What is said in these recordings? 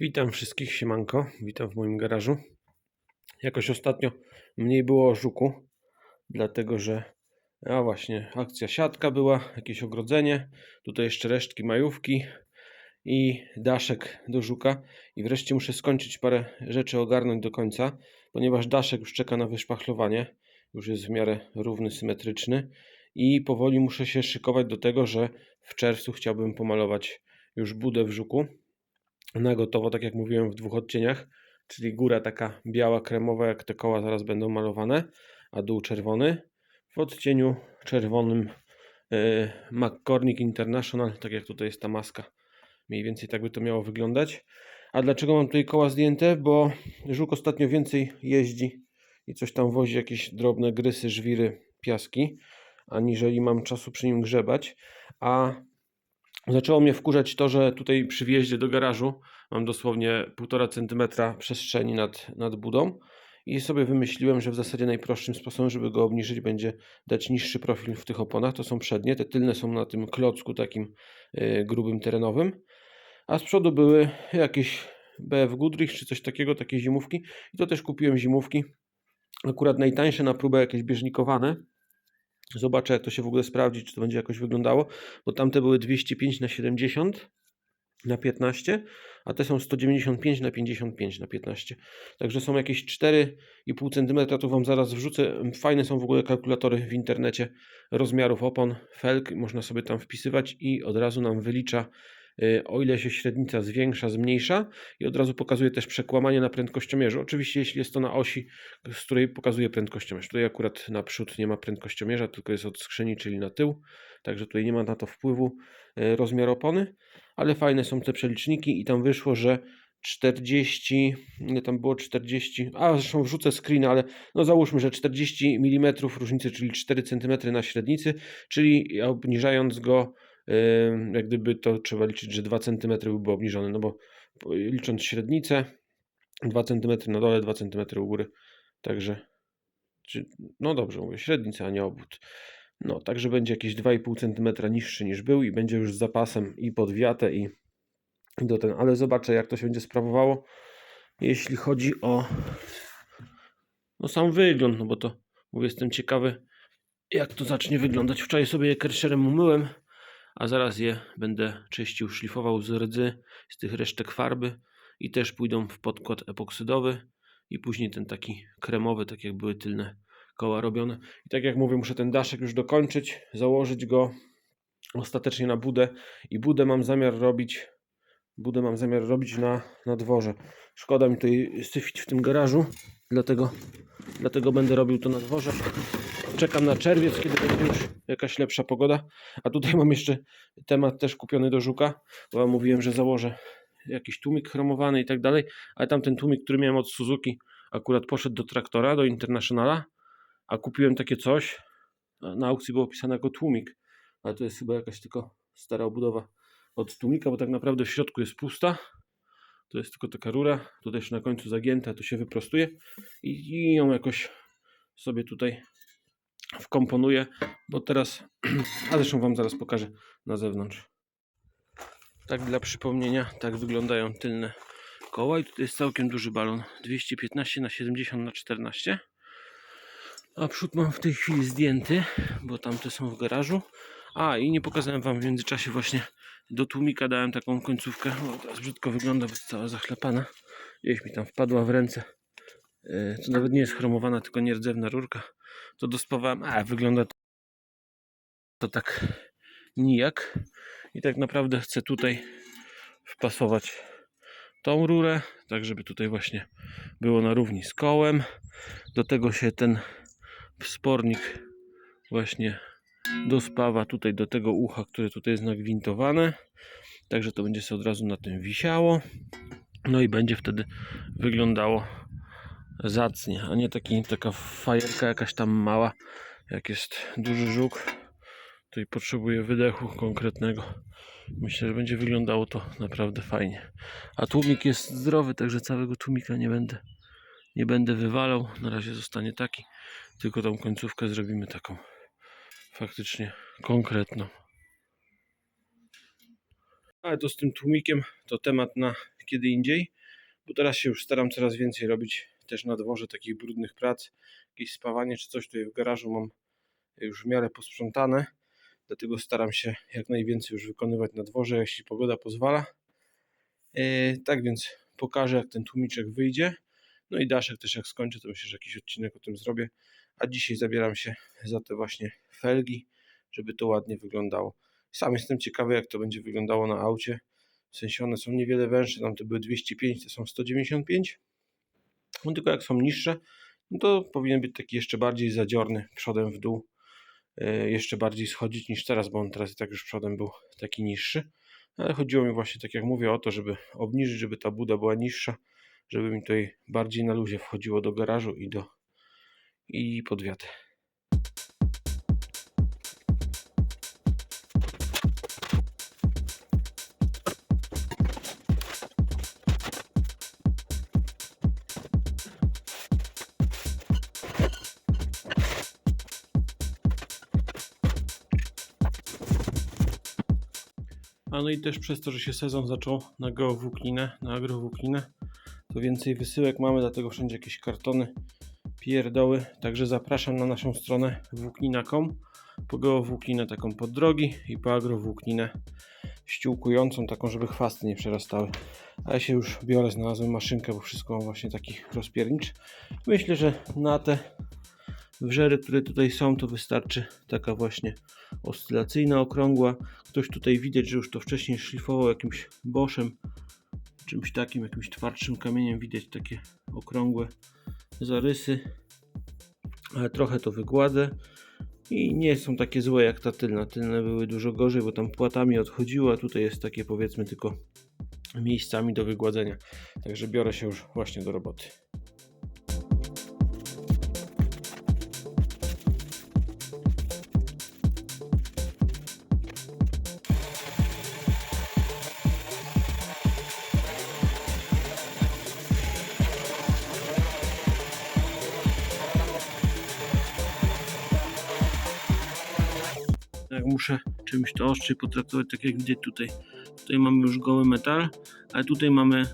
Witam wszystkich, siemanko, witam w moim garażu. Jakoś ostatnio mniej było o żuku, dlatego że, a właśnie, akcja siatka była, jakieś ogrodzenie, tutaj jeszcze resztki majówki i daszek do żuka. I wreszcie muszę skończyć parę rzeczy ogarnąć do końca, ponieważ daszek już czeka na wyszpachlowanie, już jest w miarę równy, symetryczny i powoli muszę się szykować do tego, że w czerwcu chciałbym pomalować już budę w żuku na gotowo, tak jak mówiłem, w dwóch odcieniach, czyli góra taka biała, kremowa, jak te koła zaraz będą malowane, a dół czerwony. W odcieniu czerwonym yy, McCormick International, tak jak tutaj jest ta maska. Mniej więcej tak by to miało wyglądać. A dlaczego mam tutaj koła zdjęte? Bo żuk ostatnio więcej jeździ i coś tam wozi, jakieś drobne grysy, żwiry, piaski, aniżeli mam czasu przy nim grzebać. A Zaczęło mnie wkurzać to, że tutaj przy wjeździe do garażu mam dosłownie 1,5 cm przestrzeni nad, nad budą i sobie wymyśliłem, że w zasadzie najprostszym sposobem, żeby go obniżyć, będzie dać niższy profil w tych oponach. To są przednie, te tylne są na tym klocku takim yy, grubym terenowym, a z przodu były jakieś BF Goodrich czy coś takiego, takie zimówki i to też kupiłem zimówki. Akurat najtańsze na próbę jakieś bieżnikowane, Zobaczę, jak to się w ogóle sprawdzi, czy to będzie jakoś wyglądało, bo tamte były 205 na 70 na 15, a te są 195 na 55 na 15. Także są jakieś 4,5 cm, tu Wam zaraz wrzucę. Fajne są w ogóle kalkulatory w internecie rozmiarów opon, felg, można sobie tam wpisywać i od razu nam wylicza o ile się średnica zwiększa, zmniejsza i od razu pokazuje też przekłamanie na prędkościomierzu. Oczywiście jeśli jest to na osi, z której pokazuje prędkościomierz. Tutaj akurat naprzód nie ma prędkościomierza, tylko jest od skrzyni, czyli na tył, także tutaj nie ma na to wpływu y, rozmiar opony, ale fajne są te przeliczniki i tam wyszło, że 40, nie tam było 40, a zresztą wrzucę screen, ale no załóżmy, że 40 mm różnicy, czyli 4 cm na średnicy, czyli obniżając go jak gdyby to trzeba liczyć, że 2 cm byłby obniżony, no bo licząc średnicę, 2 cm na dole, 2 cm u góry, także, czy, no dobrze mówię, średnica, a nie obwód. No, także będzie jakieś 2,5 cm niższy niż był i będzie już z zapasem i pod wiatę i do ten, ale zobaczę jak to się będzie sprawowało, jeśli chodzi o no sam wygląd, no bo to mówię, jestem ciekawy jak to zacznie wyglądać. Wczoraj sobie je kerszerem umyłem, a zaraz je będę czyścił, szlifował z rdzy, z tych resztek farby i też pójdą w podkład epoksydowy i później ten taki kremowy, tak jak były tylne koła robione. I tak jak mówię, muszę ten daszek już dokończyć, założyć go ostatecznie na budę i budę mam zamiar robić budę mam zamiar robić na, na dworze. Szkoda mi tutaj syfić w tym garażu, dlatego, dlatego będę robił to na dworze. Czekam na czerwiec, kiedy będzie już jakaś lepsza pogoda. A tutaj mam jeszcze temat też kupiony do żuka, bo wam mówiłem, że założę jakiś tłumik chromowany i tak dalej, ale tamten tłumik, który miałem od Suzuki, akurat poszedł do traktora, do Internationala, a kupiłem takie coś, na aukcji było pisane jako tłumik, ale to jest chyba jakaś tylko stara obudowa od tłumika, bo tak naprawdę w środku jest pusta, to jest tylko taka rura, tutaj jeszcze na końcu zagięta, to się wyprostuje i, ją jakoś sobie tutaj wkomponuję, bo teraz, a zresztą Wam zaraz pokażę na zewnątrz. Tak dla przypomnienia, tak wyglądają tylne koła i tutaj jest całkiem duży balon, 215 na 70 na 14 a przód mam w tej chwili zdjęty, bo tamte są w garażu. A i nie pokazałem Wam w międzyczasie właśnie do tłumika dałem taką końcówkę. O, teraz brzydko wygląda, bo jest cała zachlepana. Gdzieś mi tam wpadła w ręce. E, to nawet nie jest chromowana, tylko nierdzewna rurka. To dospawałem. A, wygląda to tak nijak. I tak naprawdę chcę tutaj wpasować tą rurę, tak żeby tutaj właśnie było na równi z kołem. Do tego się ten wspornik właśnie dospawa tutaj do tego ucha, które tutaj jest nagwintowane. Także to będzie się od razu na tym wisiało. No i będzie wtedy wyglądało zacnie, a nie taki, taka fajerka jakaś tam mała, jak jest duży żuk. Tutaj potrzebuje wydechu konkretnego. Myślę, że będzie wyglądało to naprawdę fajnie. A tłumik jest zdrowy, także całego tłumika nie będę, nie będę wywalał. Na razie zostanie taki, tylko tą końcówkę zrobimy taką faktycznie konkretną. Ale to z tym tłumikiem to temat na kiedy indziej, bo teraz się już staram coraz więcej robić też na dworze takich brudnych prac, jakieś spawanie czy coś tutaj w garażu mam już w miarę posprzątane, dlatego staram się jak najwięcej już wykonywać na dworze, jeśli pogoda pozwala. Yy, tak więc pokażę jak ten tłumiczek wyjdzie. No i daszek też jak skończę, to myślę, że jakiś odcinek o tym zrobię. A dzisiaj zabieram się za te właśnie felgi, żeby to ładnie wyglądało. Sam jestem ciekawy, jak to będzie wyglądało na aucie. W sensie one są niewiele węższe, tam to były 205, to są 195. No tylko jak są niższe, no to powinien być taki jeszcze bardziej zadziorny przodem w dół. Yy, jeszcze bardziej schodzić niż teraz, bo on teraz i tak już przodem był taki niższy. Ale chodziło mi właśnie, tak jak mówię, o to, żeby obniżyć, żeby ta buda była niższa, żeby mi tutaj bardziej na luzie wchodziło do garażu i do i pod wiatr. A no i też przez to, że się sezon zaczął na geowłókninę, na agrowłókninę, to więcej wysyłek mamy, dlatego wszędzie jakieś kartony, pierdoły. Także zapraszam na naszą stronę włóknina.com po geowłókninę taką pod drogi i po agrowłókninę ściółkującą, taką, żeby chwasty nie przerastały. A ja się już biorę, znalazłem maszynkę, bo wszystko mam właśnie taki rozpiernicz. Myślę, że na te wrzery, które tutaj są, to wystarczy taka właśnie oscylacyjna, okrągła. Ktoś tutaj widać, że już to wcześniej szlifował jakimś boszem, czymś takim, jakimś twardszym kamieniem. Widać takie okrągłe zarysy, ale trochę to wygładzę i nie są takie złe jak ta tylna. Tylne były dużo gorzej, bo tam płatami odchodziło, a tutaj jest takie powiedzmy tylko miejscami do wygładzenia. Także biorę się już właśnie do roboty. Czymś to ostrzyj potraktować, tak jak widać tutaj. Tutaj mamy już goły metal, ale tutaj mamy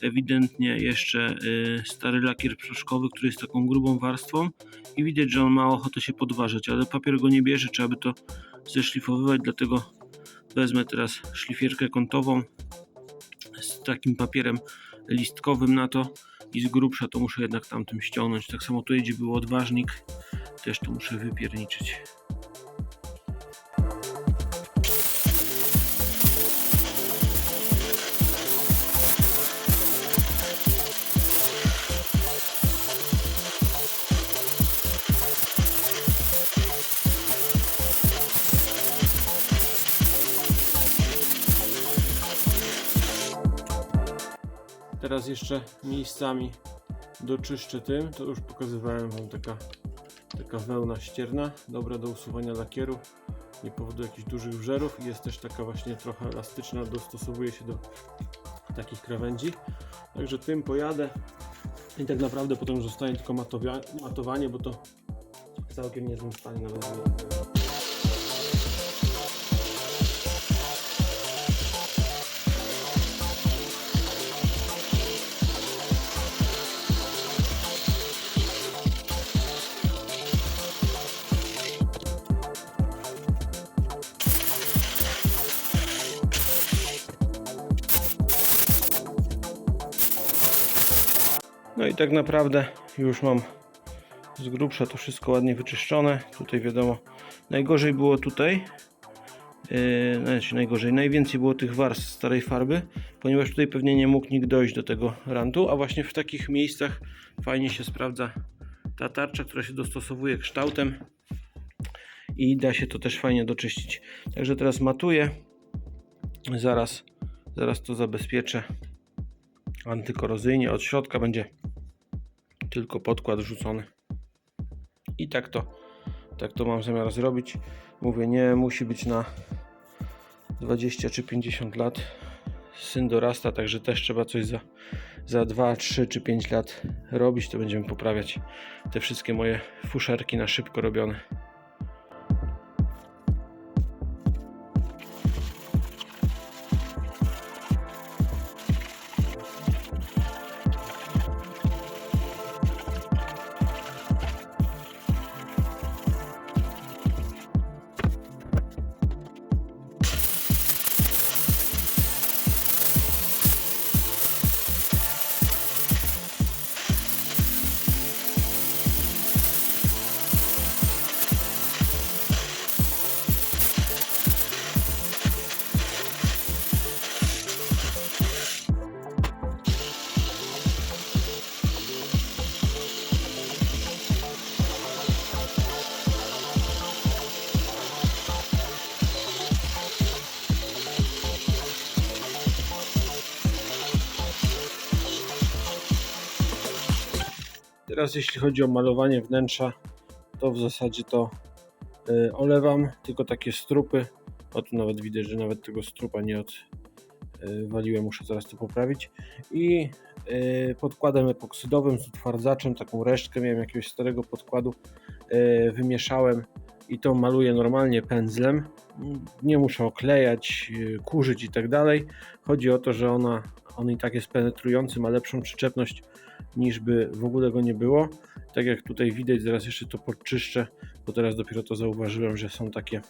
ewidentnie jeszcze y, stary lakier proszkowy, który jest taką grubą warstwą i widać, że on ma ochotę się podważyć, ale papier go nie bierze, trzeba by to zeszlifowywać, dlatego wezmę teraz szlifierkę kątową z takim papierem listkowym na to i z grubsza to muszę jednak tamtym ściągnąć. Tak samo tutaj, gdzie był odważnik, też to muszę wypierniczyć. Teraz jeszcze miejscami doczyszczę tym. To już pokazywałem Wam taka, taka wełna ścierna, dobra do usuwania lakieru. Nie powoduje jakichś dużych wżerów i jest też taka właśnie trochę elastyczna, dostosowuje się do takich krawędzi. Także tym pojadę i tak naprawdę potem zostanie tylko matowanie, bo to całkiem niezłym stanie nawet. I tak naprawdę już mam z grubsza to wszystko ładnie wyczyszczone. Tutaj wiadomo, najgorzej było tutaj. Yy, znaczy najgorzej, najwięcej było tych warstw starej farby, ponieważ tutaj pewnie nie mógł nikt dojść do tego rantu, a właśnie w takich miejscach fajnie się sprawdza ta tarcza, która się dostosowuje kształtem i da się to też fajnie doczyścić. Także teraz matuję, zaraz, zaraz to zabezpieczę antykorozyjnie. Od środka będzie tylko podkład wrzucony. I tak to, tak to mam zamiar zrobić. Mówię, nie musi być na 20 czy 50 lat. Syn dorasta, także też trzeba coś za, za 2, 3 czy 5 lat robić. To będziemy poprawiać te wszystkie moje fuszerki na szybko robione. Teraz jeśli chodzi o malowanie wnętrza, to w zasadzie to y, olewam, tylko takie strupy. O tu nawet widać, że nawet tego strupa nie odwaliłem, muszę zaraz to poprawić. I y, podkładem epoksydowym z utwardzaczem, taką resztkę miałem jakiegoś starego podkładu, y, wymieszałem i to maluję normalnie pędzlem. Nie muszę oklejać, y, kurzyć i tak dalej. Chodzi o to, że ona, on i tak jest penetrujący, ma lepszą przyczepność niż by w ogóle go nie było. Tak jak tutaj widać, zaraz jeszcze to podczyszczę, bo teraz dopiero to zauważyłem, że są takie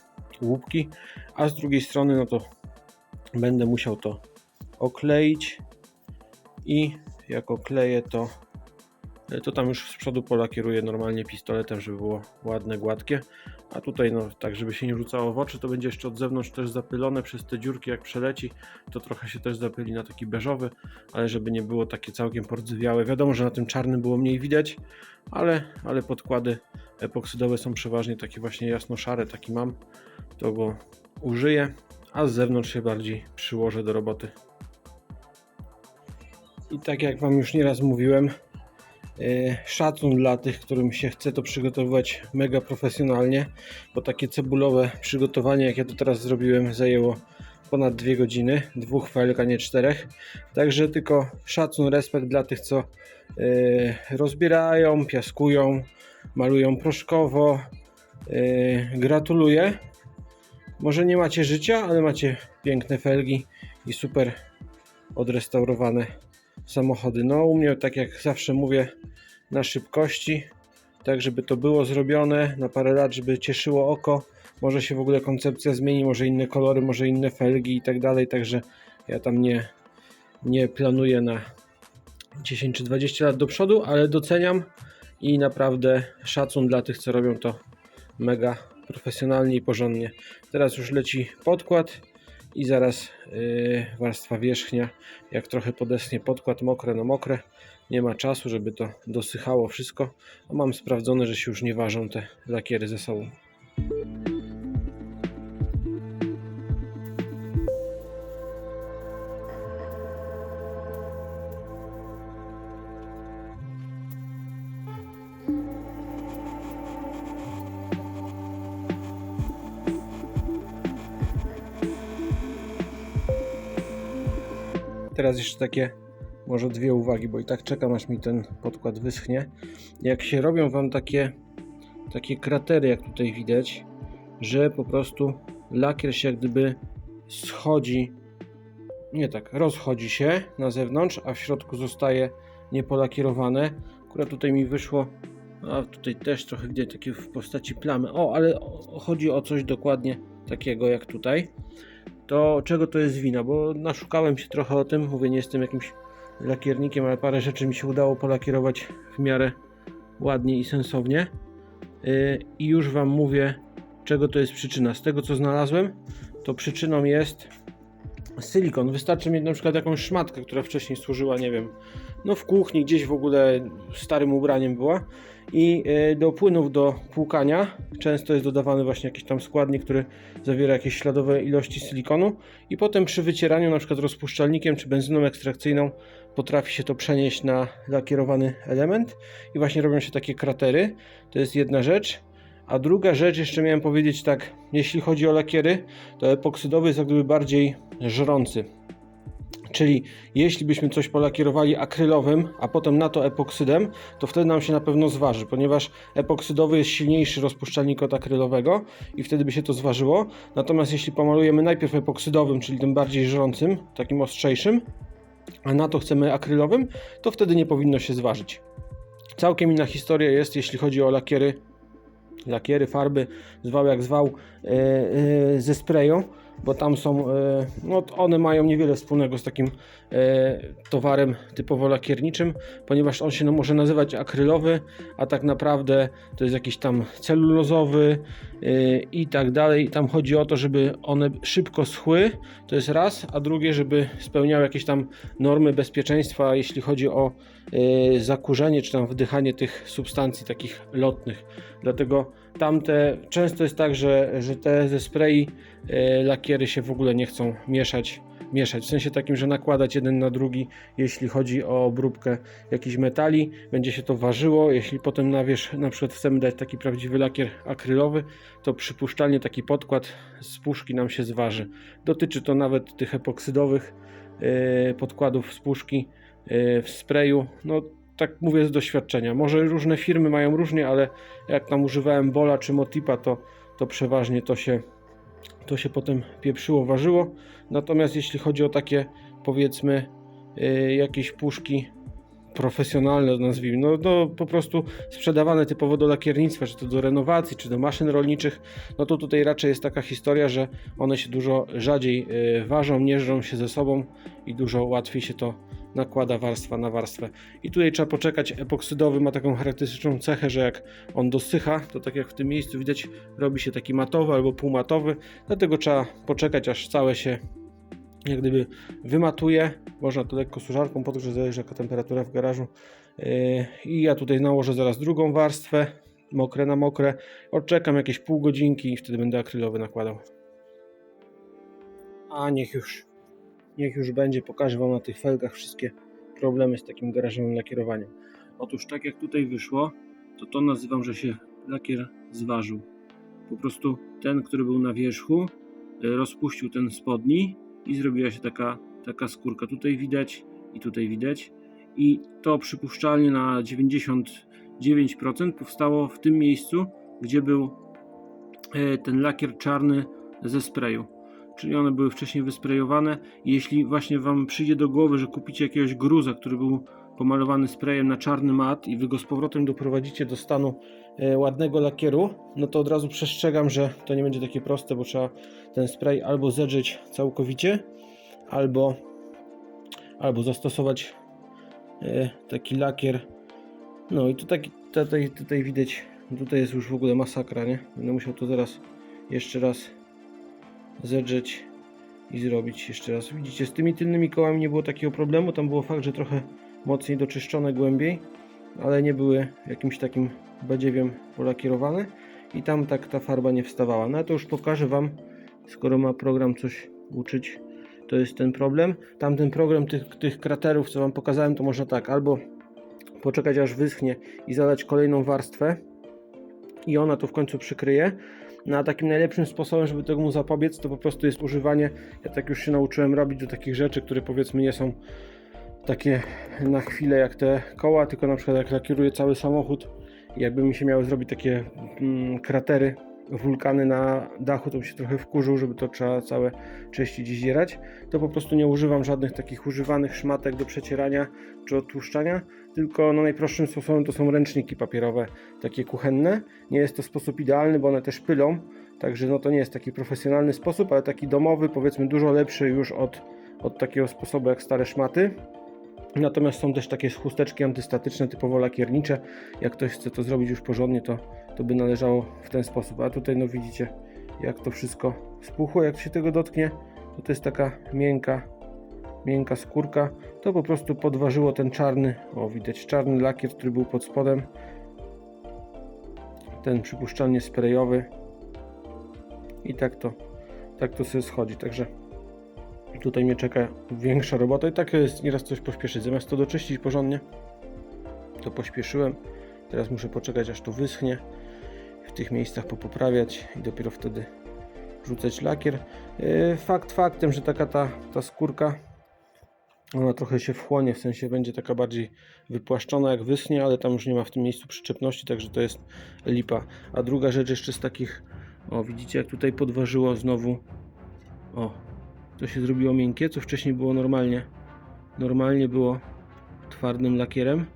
łupki. A z drugiej strony, no to będę musiał to okleić i jak okleję to to tam już z przodu polakieruję normalnie pistoletem, żeby było ładne, gładkie. A tutaj, no tak, żeby się nie rzucało w oczy, to będzie jeszcze od zewnątrz też zapylone przez te dziurki, jak przeleci, to trochę się też zapyli na taki beżowy, ale żeby nie było takie całkiem pordzywiałe. Wiadomo, że na tym czarnym było mniej widać, ale, ale podkłady epoksydowe są przeważnie takie właśnie jasno-szare, taki mam, to go użyję, a z zewnątrz się bardziej przyłożę do roboty. I tak jak Wam już nieraz mówiłem, szacun dla tych, którym się chce to przygotowywać mega profesjonalnie, bo takie cebulowe przygotowanie, jak ja to teraz zrobiłem, zajęło ponad dwie godziny, dwóch felek, a nie czterech. Także tylko szacun, respekt dla tych, co e, rozbierają, piaskują, malują proszkowo. E, gratuluję. Może nie macie życia, ale macie piękne felgi i super odrestaurowane samochody. No u mnie, tak jak zawsze mówię, na szybkości, tak żeby to było zrobione na parę lat, żeby cieszyło oko. Może się w ogóle koncepcja zmieni, może inne kolory, może inne felgi i tak dalej, także ja tam nie, nie planuję na 10 czy 20 lat do przodu, ale doceniam i naprawdę szacun dla tych, co robią to mega profesjonalnie i porządnie. Teraz już leci podkład i zaraz yy, warstwa wierzchnia. Jak trochę podeschnie podkład mokre na mokre, nie ma czasu, żeby to dosychało wszystko. A mam sprawdzone, że się już nie ważą te lakiery ze sobą. Teraz jeszcze takie może dwie uwagi, bo i tak czekam aż mi ten podkład wyschnie. Jak się robią Wam takie, takie kratery, jak tutaj widać, że po prostu lakier się jak gdyby schodzi, nie tak, rozchodzi się na zewnątrz, a w środku zostaje niepolakierowane. Akurat tutaj mi wyszło, a tutaj też trochę widać takie w postaci plamy. O, ale chodzi o coś dokładnie takiego jak tutaj to czego to jest wina, bo naszukałem się trochę o tym, mówię, nie jestem jakimś lakiernikiem, ale parę rzeczy mi się udało polakierować w miarę ładnie i sensownie. Yy, I już Wam mówię, czego to jest przyczyna. Z tego co znalazłem, to przyczyną jest silikon. Wystarczy mieć na przykład jakąś szmatkę, która wcześniej służyła, nie wiem, no w kuchni, gdzieś w ogóle starym ubraniem była i e, do płynów do płukania często jest dodawany właśnie jakiś tam składnik, który zawiera jakieś śladowe ilości silikonu i potem przy wycieraniu na przykład rozpuszczalnikiem czy benzyną ekstrakcyjną potrafi się to przenieść na lakierowany element i właśnie robią się takie kratery. To jest jedna rzecz. A druga rzecz, jeszcze miałem powiedzieć tak, jeśli chodzi o lakiery, to epoksydowy jest jak gdyby bardziej żrący. Czyli jeśli byśmy coś polakierowali akrylowym, a potem na to epoksydem, to wtedy nam się na pewno zważy, ponieważ epoksydowy jest silniejszy rozpuszczalnik od akrylowego i wtedy by się to zważyło. Natomiast jeśli pomalujemy najpierw epoksydowym, czyli tym bardziej żrącym, takim ostrzejszym, a na to chcemy akrylowym, to wtedy nie powinno się zważyć. Całkiem inna historia jest, jeśli chodzi o lakiery, lakiery, farby, zwał jak zwał, yy, yy, ze sprayu bo tam są, e, no one mają niewiele wspólnego z takim e, towarem typowo lakierniczym, ponieważ on się no, może nazywać akrylowy, a tak naprawdę to jest jakiś tam celulozowy e, i tak dalej. Tam chodzi o to, żeby one szybko schły, to jest raz, a drugie, żeby spełniały jakieś tam normy bezpieczeństwa, jeśli chodzi o zakurzenie czy tam wdychanie tych substancji takich lotnych. Dlatego tamte często jest tak, że, że te ze spray lakiery się w ogóle nie chcą mieszać mieszać. W sensie takim, że nakładać jeden na drugi, jeśli chodzi o obróbkę jakichś metali. Będzie się to ważyło. Jeśli potem na wierzch na przykład chcemy dać taki prawdziwy lakier akrylowy, to przypuszczalnie taki podkład z puszki nam się zważy. Dotyczy to nawet tych epoksydowych yy, podkładów z puszki w sprayu. No tak mówię z doświadczenia. Może różne firmy mają różnie, ale jak tam używałem Bola czy Motipa, to, to przeważnie to się, to się potem pieprzyło, ważyło. Natomiast jeśli chodzi o takie powiedzmy yy, jakieś puszki profesjonalne nazwijmy, no to po prostu sprzedawane typowo do lakiernictwa, czy to do renowacji, czy do maszyn rolniczych, no to tutaj raczej jest taka historia, że one się dużo rzadziej yy, ważą, mierzą się ze sobą i dużo łatwiej się to nakłada warstwa na warstwę. I tutaj trzeba poczekać. Epoksydowy ma taką charakterystyczną cechę, że jak on dosycha, to tak jak w tym miejscu widać, robi się taki matowy albo półmatowy. Dlatego trzeba poczekać, aż całe się jak gdyby wymatuje. Można to lekko suszarką, po to, że zależy jaka temperatura w garażu. Yy, I ja tutaj nałożę zaraz drugą warstwę, mokre na mokre. Odczekam jakieś pół godzinki i wtedy będę akrylowy nakładał. A niech już niech już będzie, pokażę Wam na tych felgach wszystkie problemy z takim garażowym lakierowaniem. Otóż tak jak tutaj wyszło, to to nazywam, że się lakier zważył. Po prostu ten, który był na wierzchu, y, rozpuścił ten spodni i zrobiła się taka, taka skórka. Tutaj widać i tutaj widać. I to przypuszczalnie na 99% powstało w tym miejscu, gdzie był y, ten lakier czarny ze sprayu czyli one były wcześniej wysprejowane. Jeśli właśnie Wam przyjdzie do głowy, że kupicie jakiegoś gruza, który był pomalowany sprayem na czarny mat i Wy go z powrotem doprowadzicie do stanu e, ładnego lakieru, no to od razu przestrzegam, że to nie będzie takie proste, bo trzeba ten spray albo zedrzeć całkowicie, albo, albo zastosować e, taki lakier. No i tutaj, tutaj, tutaj widać, tutaj jest już w ogóle masakra, nie? Będę musiał to zaraz jeszcze raz zedrzeć i zrobić jeszcze raz. Widzicie, z tymi tylnymi kołami nie było takiego problemu. Tam było fakt, że trochę mocniej doczyszczone głębiej, ale nie były jakimś takim badziewiem polakierowane i tam tak ta farba nie wstawała. No to już pokażę Wam, skoro ma program coś uczyć, to jest ten problem. Tamten program tych, tych kraterów, co Wam pokazałem, to można tak, albo poczekać aż wyschnie i zalać kolejną warstwę i ona to w końcu przykryje, no a takim najlepszym sposobem, żeby temu zapobiec, to po prostu jest używanie, ja tak już się nauczyłem robić do takich rzeczy, które powiedzmy nie są takie na chwilę jak te koła, tylko na przykład jak lakieruję cały samochód jakby mi się miały zrobić takie mm, kratery, wulkany na dachu, to bym się trochę wkurzył, żeby to trzeba całe czyścić i zdzierać, to po prostu nie używam żadnych takich używanych szmatek do przecierania czy odtłuszczania, tylko no najprostszym sposobem to są ręczniki papierowe, takie kuchenne. Nie jest to sposób idealny, bo one też pylą, także no to nie jest taki profesjonalny sposób, ale taki domowy, powiedzmy dużo lepszy już od, od takiego sposobu jak stare szmaty. Natomiast są też takie chusteczki antystatyczne, typowo lakiernicze. Jak ktoś chce to zrobić już porządnie, to, to by należało w ten sposób. A tutaj no widzicie, jak to wszystko spuchło, jak się tego dotknie, to to jest taka miękka, miękka skórka. To po prostu podważyło ten czarny, o widać czarny lakier, który był pod spodem. Ten przypuszczalnie sprayowy. I tak to, tak to sobie schodzi. Także tutaj mnie czeka większa robota i tak jest nieraz coś pośpieszyć. Zamiast to doczyścić porządnie, to pośpieszyłem. Teraz muszę poczekać aż to wyschnie, w tych miejscach popoprawiać i dopiero wtedy rzucać lakier. Yy, Fakt faktem, że taka ta, ta skórka ona trochę się wchłonie, w sensie będzie taka bardziej wypłaszczona jak wyschnie, ale tam już nie ma w tym miejscu przyczepności, także to jest lipa. A druga rzecz jeszcze z takich, o widzicie jak tutaj podważyło znowu, o to się zrobiło miękkie, co wcześniej było normalnie, normalnie było twardym lakierem,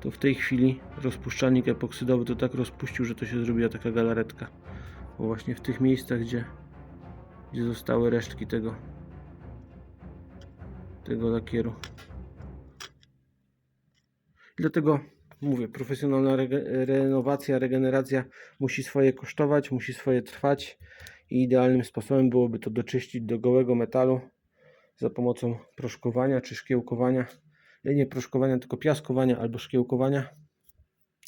to w tej chwili rozpuszczalnik epoksydowy to tak rozpuścił, że to się zrobiła taka galaretka. Bo właśnie w tych miejscach, gdzie, gdzie zostały resztki tego, tego lakieru. Dlatego mówię, profesjonalna renowacja, regeneracja musi swoje kosztować, musi swoje trwać i idealnym sposobem byłoby to doczyścić do gołego metalu za pomocą proszkowania czy szkiełkowania. Nie, nie proszkowania, tylko piaskowania albo szkiełkowania.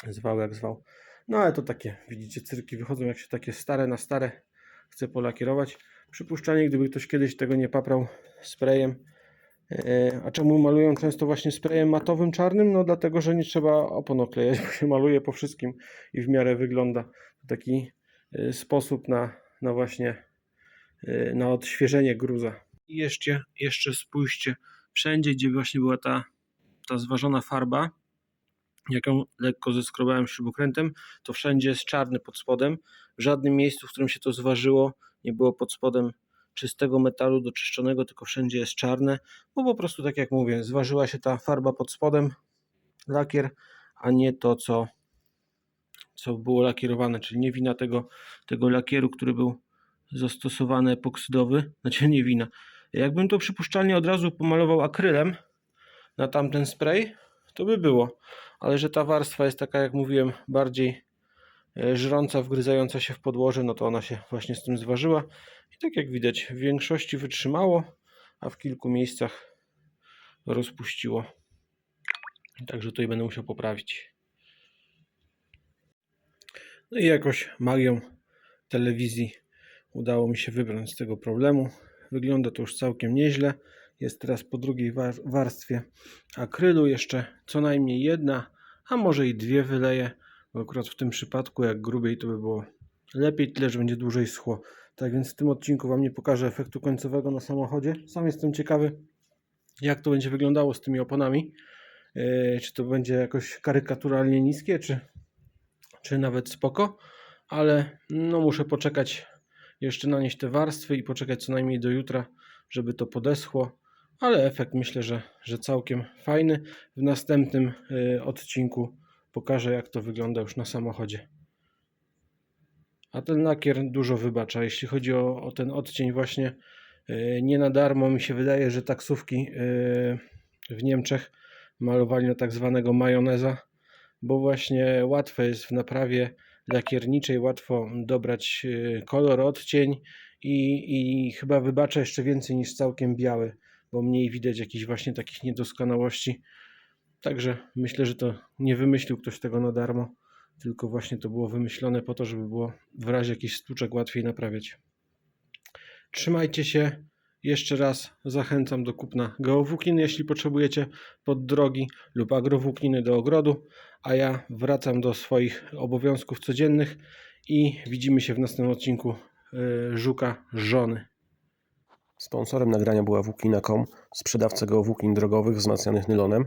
Zwał jak zwał. No ale to takie, widzicie, cyrki wychodzą jak się takie stare na stare chce polakierować. przypuszczalnie, gdyby ktoś kiedyś tego nie paprał sprayem. E, A czemu malują często właśnie sprayem matowym czarnym? No dlatego, że nie trzeba opon oklejać, bo się maluje po wszystkim i w miarę wygląda. Taki e, sposób na, na właśnie e, na odświeżenie gruza. I jeszcze, jeszcze spójrzcie, wszędzie gdzie właśnie była ta, ta zważona farba, jaką lekko zeskrobałem śrubokrętem, to wszędzie jest czarny pod spodem. W żadnym miejscu, w którym się to zważyło, nie było pod spodem czystego metalu doczyszczonego, tylko wszędzie jest czarne, bo po prostu tak jak mówię, zważyła się ta farba pod spodem, lakier, a nie to, co, co było lakierowane, czyli nie wina tego, tego lakieru, który był zastosowany epoksydowy, znaczy nie wina. Jakbym to przypuszczalnie od razu pomalował akrylem na tamten spray, to by było, ale że ta warstwa jest taka, jak mówiłem, bardziej e, żrąca, wgryzająca się w podłoże, no to ona się właśnie z tym zważyła i tak jak widać, w większości wytrzymało, a w kilku miejscach rozpuściło. Także tutaj będę musiał poprawić. No i jakoś magią telewizji udało mi się wybrać z tego problemu. Wygląda to już całkiem nieźle. Jest teraz po drugiej war- warstwie akrylu jeszcze co najmniej jedna, a może i dwie wyleję, bo akurat w tym przypadku jak grubiej to by było lepiej, tyle że będzie dłużej schło. Tak więc w tym odcinku Wam nie pokażę efektu końcowego na samochodzie. Sam jestem ciekawy jak to będzie wyglądało z tymi oponami. Yy, czy to będzie jakoś karykaturalnie niskie, czy, czy nawet spoko, ale no muszę poczekać jeszcze nanieść te warstwy i poczekać co najmniej do jutra, żeby to podeschło, ale efekt myślę, że, że całkiem fajny. W następnym y, odcinku pokażę jak to wygląda już na samochodzie. A ten lakier dużo wybacza, jeśli chodzi o, o ten odcień właśnie y, nie na darmo mi się wydaje, że taksówki y, w Niemczech malowali na tak zwanego majoneza, bo właśnie łatwo jest w naprawie lakierniczej, łatwo dobrać y, kolor, odcień i, i chyba wybacza jeszcze więcej niż całkiem biały, bo mniej widać jakichś właśnie takich niedoskonałości. Także myślę, że to nie wymyślił ktoś tego na darmo, tylko właśnie to było wymyślone po to, żeby było w razie jakichś stłuczek łatwiej naprawiać. Trzymajcie się. Jeszcze raz zachęcam do kupna geowłókniny, jeśli potrzebujecie pod drogi lub agrowłókniny do ogrodu, a ja wracam do swoich obowiązków codziennych i widzimy się w następnym odcinku y, Żuka Żony. Sponsorem nagrania była Włóknina.com, sprzedawca geowłóknin drogowych wzmacnianych nylonem,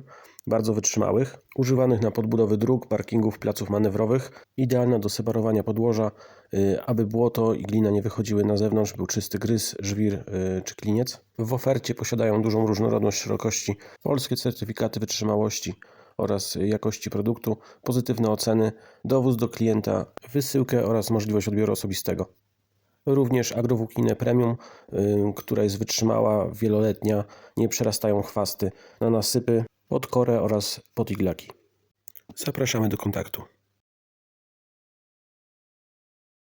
bardzo wytrzymałych, używanych na podbudowy dróg, parkingów, placów manewrowych, idealna do separowania podłoża, y, aby błoto i glina nie wychodziły na zewnątrz, był czysty gryz, żwir y, czy kliniec. W ofercie posiadają dużą różnorodność szerokości, polskie certyfikaty wytrzymałości oraz jakości produktu, pozytywne oceny, dowóz do klienta, wysyłkę oraz możliwość odbioru osobistego. Również agrowłókninę premium, y, która jest wytrzymała, wieloletnia, nie przerastają chwasty na nasypy, pod korę oraz pod iglaki. Zapraszamy do kontaktu.